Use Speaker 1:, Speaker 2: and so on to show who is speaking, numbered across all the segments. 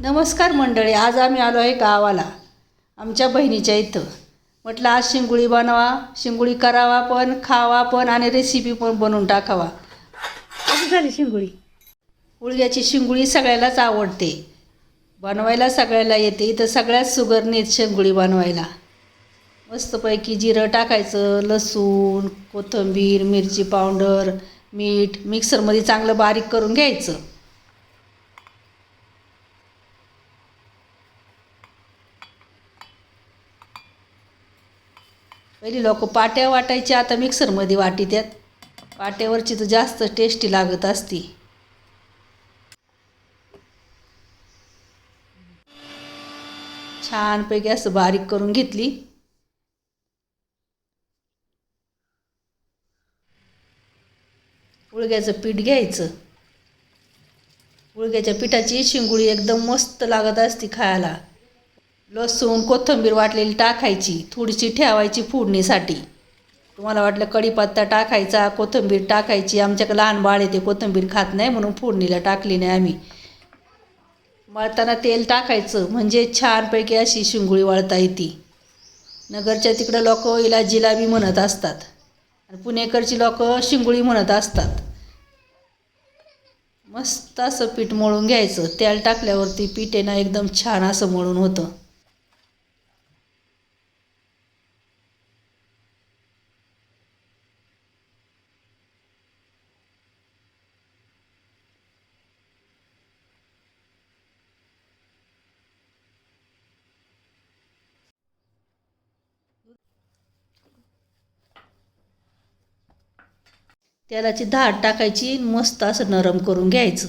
Speaker 1: नमस्कार मंडळी आज आम्ही आलो आहे गावाला आमच्या बहिणीच्या इथं. म्हटलं आज शिंगुळी बनवा शिंगुळी करावा पण खावा पण आणि रेसिपी पण बनवून टाकावा.
Speaker 2: कशी झाली शिंगोळी?
Speaker 1: उळग्याची शिंगुळी सगळ्यालाच आवडते. बनवायला सगळ्याला येते. इथं सगळ्यात सुगरणीत शिंगुळी बनवायला. मस्तपैकी जिरं टाकायचं लसूण कोथिंबीर मिरची पावडर मीठ मिक्सरमध्ये चांगलं बारीक करून घ्यायचं. पहिली लोक पाट्या वाटायच्या आता मिक्सरमध्ये वाटी त्यात पाट्यावरची तर जास्त टेस्टी लागत असती. छानपैकी असं बारीक करून घेतली. उळग्याचं पीठ घ्यायचं. उळग्याच्या पिठाची शिंगुळी एकदम मस्त लागत असती खायला. लसूण कोथिंबीर वाटलेली टाकायची थोडीशी ठेवायची फोडणीसाठी. तुम्हाला वाटलं कढीपत्ता टाकायचा कोथिंबीर टाकायची आमच्याकडे लहान बाळ येते कोथिंबीर खात नाही म्हणून फोडणीला टाकली नाही आम्ही. वळताना तेल टाकायचं म्हणजे छानपैकी अशी शिंगुळी वळता येते. नगरच्या तिकडं लोक हिला जिलाबी म्हणत असतात. आणि पुणेकरची लोक शिंगुळी म्हणत असतात. मस्त असं पीठ मळून घ्यायचं. तेल टाकल्यावरती पीठ आहे ना एकदम छान असं मळून होतं. तेलाची धाड टाकायची मस्त असं नरम करून घ्यायचं.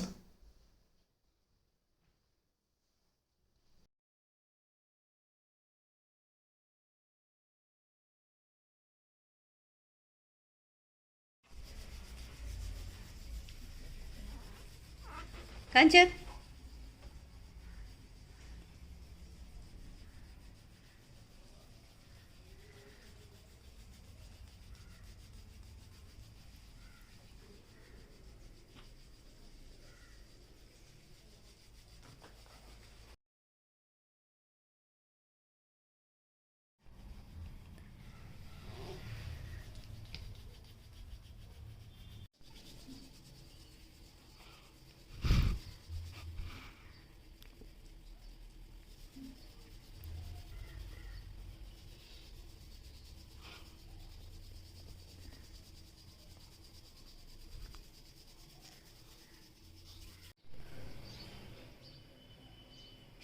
Speaker 1: कांचन?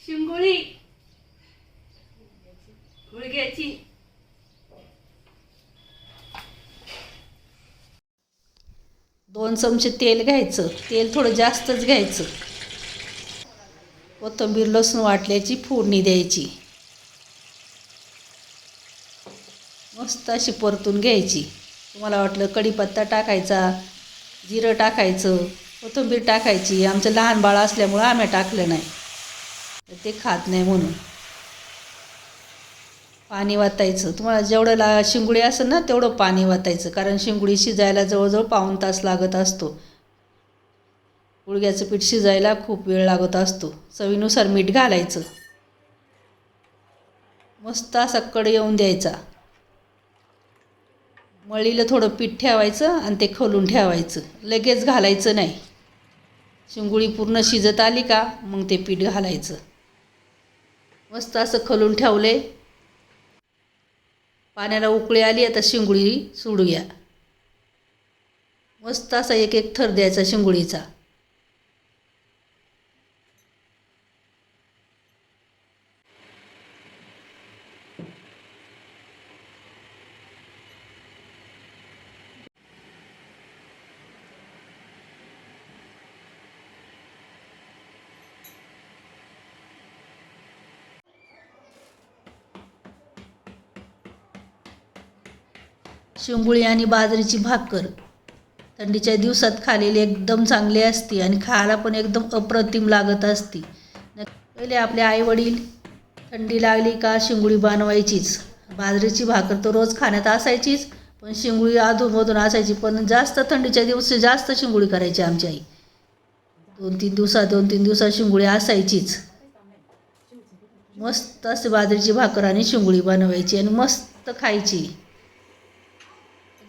Speaker 1: शिंगोळी. गुळघ्याची दोन चमचे तेल घ्यायचं. तेल थोडं जास्तच घ्यायचं. कोथिंबीर लसूण वाटल्याची फोडणी द्यायची. मस्त अशी परतून घ्यायची. तुम्हाला वाटलं कढीपत्ता टाकायचा जिरं टाकायचं कोथिंबीर टाकायची. आमचं लहान बाळ असल्यामुळं आम्ही टाकलं नाही. ते खात नाही म्हणून. पाणी वातायचं. तुम्हाला जेवढं ला शिंगुडी असेल ना तेवढं पाणी वातायचं. कारण शिंगुडी शिजायला जवळजवळ पाऊण तास लागत असतो. गुडघ्याचं पीठ शिजायला खूप वेळ लागत असतो. चवीनुसार मीठ घालायचं. मस्त असा कड येऊन द्यायचा. मळीला थोडं पीठ ठेवायचं आणि ते खोलून ठेवायचं. लगेच घालायचं नाही. शिंगुळी पूर्ण शिजत आली का मग ते पीठ घालायचं. मस्त असं खलून ठेवले. पाण्याला उकळी आली आता शिंगुळी सोडूया. मस्त असा एक एक थर द्यायचा शिंगुळीचा. शिंबुळी आणि बाजरीची भाकर. थंडीच्या दिवसात खालेली एकदम चांगली असते आणि खायला पण एकदम अप्रतिम लागत असते. पहिले आपले आईवडील थंडी लागली का शिंगुळी बनवायचीच. बाजरीची भाकर तर रोज खाण्यात असायचीच पण शिंगुळी अधूनमधून असायची पण जास्त थंडीच्या दिवशी जास्त शिंगुळी करायची आमची आई. दोन तीन दिवसात दोन तीन दिवसात शिंगुळी असायचीच. मस्त असे बाजरीची भाकर आणि शिंगुळी बनवायची आणि मस्त खायची.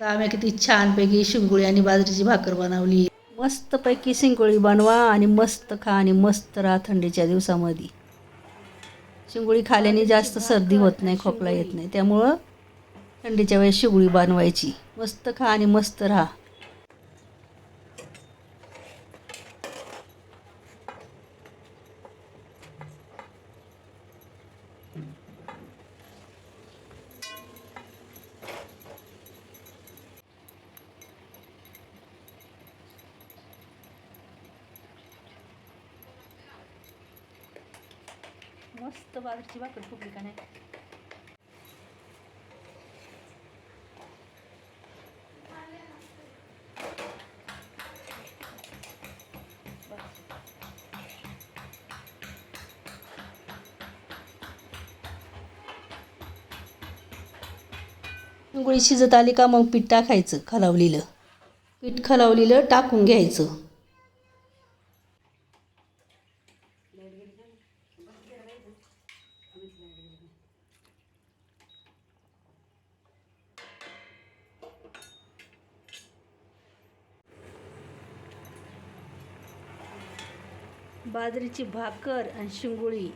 Speaker 1: आम्ही किती छानपैकी शिंगोळी आणि बाजरीची भाकर बनवली. मस्तपैकी शिंगोळी बनवा आणि मस्त खा आणि मस्त राहा थंडीच्या दिवसामध्ये. शिंगोळी खाल्याने जास्त सर्दी होत नाही खोकला येत नाही. त्यामुळं थंडीच्या वेळेस शिंगोळी बनवायची. मस्त खा आणि मस्त राहा. मस्त बाजरीची भाकर फुगली का नाही? गुळी शिजत आली का मग पीठ टाकायचं खलावलेलं. पीठ खलावलेलं टाकून घ्यायचं. बाजरीची भाकर आणि शिंगोळी.